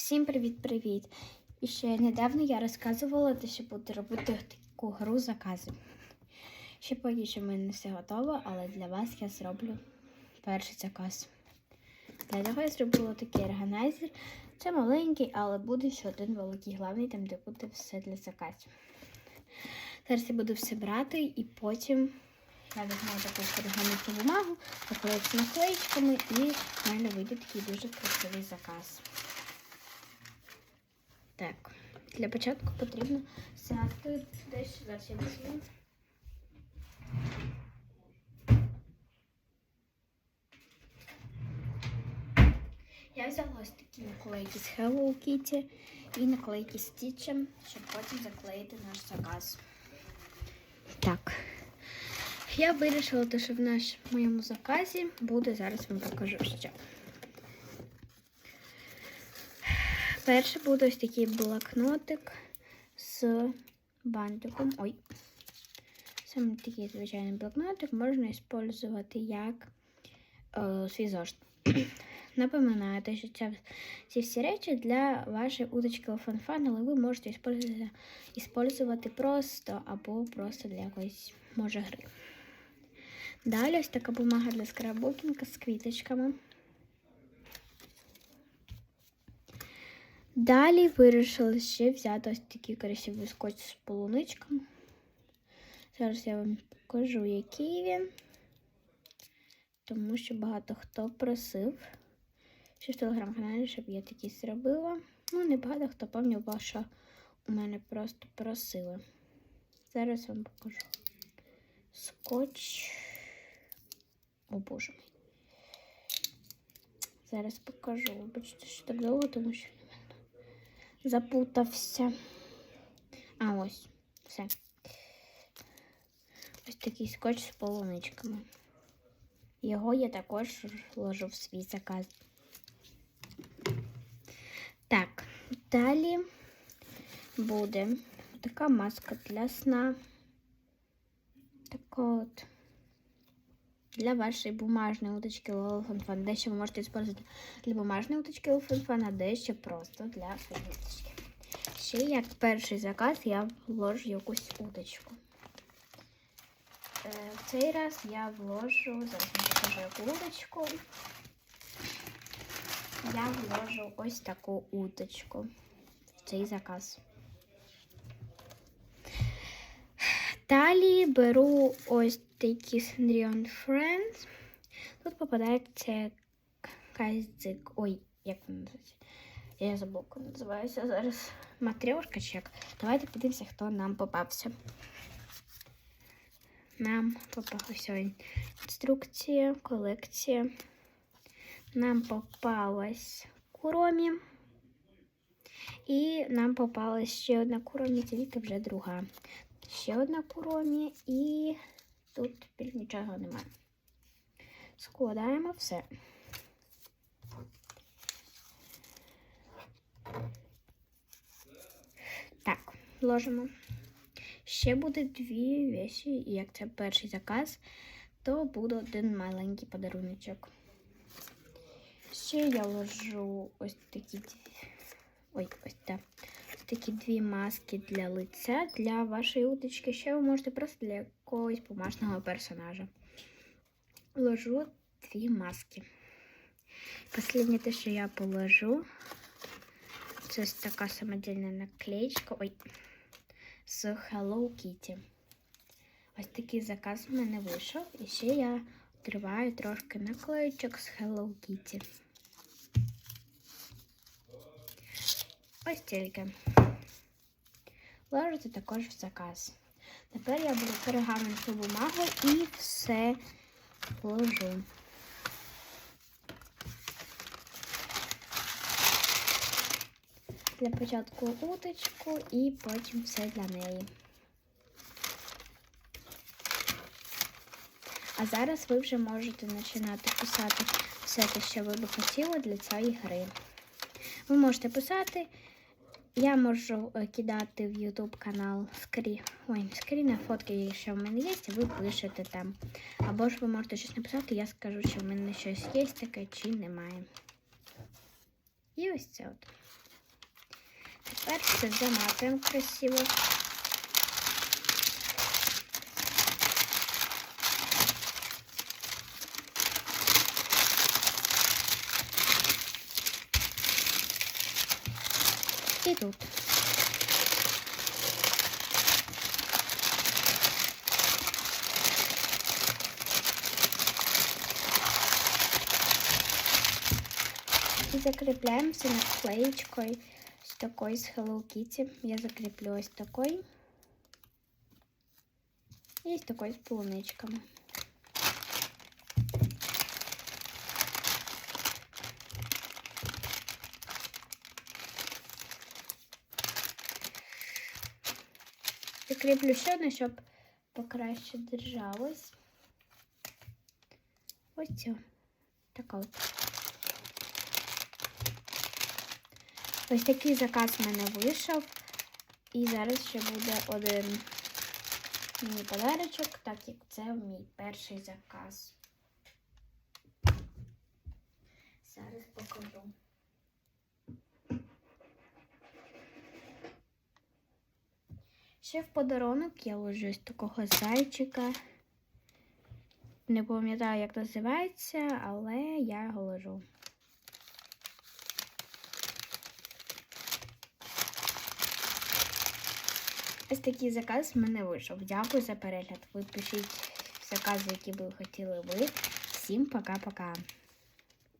Всім привіт-привіт! І ще недавно я розказувала, те, що буду робити таку гру закази. Ще поки що в мене все готово, але для вас я зроблю перший заказ. Для цього я зробила такий органайзер. Це маленький, але буде ще один великий главний, там де буде все для заказів. Зараз я буду все брати і потім я візьму таку пергаментну бумагу, наклею з наклеїчками і в мене вийде такий дуже красивий заказ. Так, для початку потрібно взяти десь зараз я візьму. Я взяла ось такі наклейки з Hello Kitty і наклейки з Stitch, щоб потім заклеїти наш заказ. Так. Я вирішила, що в наш моєму заказі буде, зараз вам покажу що. Перше буде ось такий блокнотик з бантиком. Ой. Саме такий звичайний блокнотик можна використовувати як е, свій зошит. Напоминаю, що ця, ці всі речі для вашої удочки фанфан, але ви можете використовувати просто або просто для якоїсь може гри. Далі ось така бумага для скраббукінга з квіточками. Далі вирішила ще взяти ось такий красивий скотч з полуничками. Зараз я вам покажу, який він, тому що багато хто просив, що в телеграм-каналі, щоб я такий зробила. Ну, не багато хто пам'ятав, що у мене просто просили. Зараз вам покажу скотч. О боже мій. Зараз покажу. Вибачте, що так довго, тому що запутався. А ось, все. Ось такий скотч з полуничками. Його я також вложу в свій заказ. Так, далі буде така маска для сна. Така от для вашей бумажной уточки Лолфанфан. Дещо ви можете використовувати для бумажної уточки Лолфанфан, а дещо просто для своєї уточки. Ще як перший заказ я вложу якусь уточку. Е, В цей раз я вложу, зараз яку уточку. Я вложу ось таку уточку в цей заказ. Далі беру ось такі Sandrion Friends. Тут попадається казик. Ой, як вона називається? Я забула, як називається зараз. Матрьошка чи як. Давайте подивимося, хто нам попався. Нам попалася інструкція, колекція. Нам попалась куромі. І нам попалась ще одна куромі, тільки вже друга ще одна куромі і тут більш нічого немає. Складаємо все. Так, ложимо. Ще буде дві вещі, і як це перший заказ, то буде один маленький подаруночок. Ще я ложу ось такі. Ой, ось так такі дві маски для лиця для вашої уточки. Ще ви можете просто для якогось бумажного персонажа. Ложу дві маски. Останнє те, що я положу, це ось така самодільна наклеєчка ой, з Hello Kitty. Ось такий заказ у мене вийшов. І ще я триваю трошки наклеєчок з Hello Kitty. Ось тільки. Ложите також в заказ. Тепер я беру пергаментну бумагу і все вложу. Для початку уточку і потім все для неї. А зараз ви вже можете починати писати все те, що ви би хотіли для цієї гри. Ви можете писати. Я можу е, кидати в YouTube канал скрі... Ой, скріни, фотки, якщо в мене є, ви пишете там. Або ж ви можете щось написати, я скажу, чи в мене щось є таке, чи немає. І ось це от. Тепер це заматуємо красиво. І тут. І закріпляємо все наклеєчкою з такою з Hello Kitty. Я закріплю ось такою. І з такою з полуничками. Закріплю ще щоб покраще держалось. Ось цю. Така от. Ось такий заказ в мене вийшов. І зараз ще буде один мій подарочок, так як це мій перший заказ. Зараз покажу. Ще в подарунок я ложу ось такого зайчика. Не пам'ятаю, як називається, але я його ложу. Ось такий заказ в мене вийшов. Дякую за перегляд. Ви пишіть закази, які ви хотіли ви. Всім пока-пока.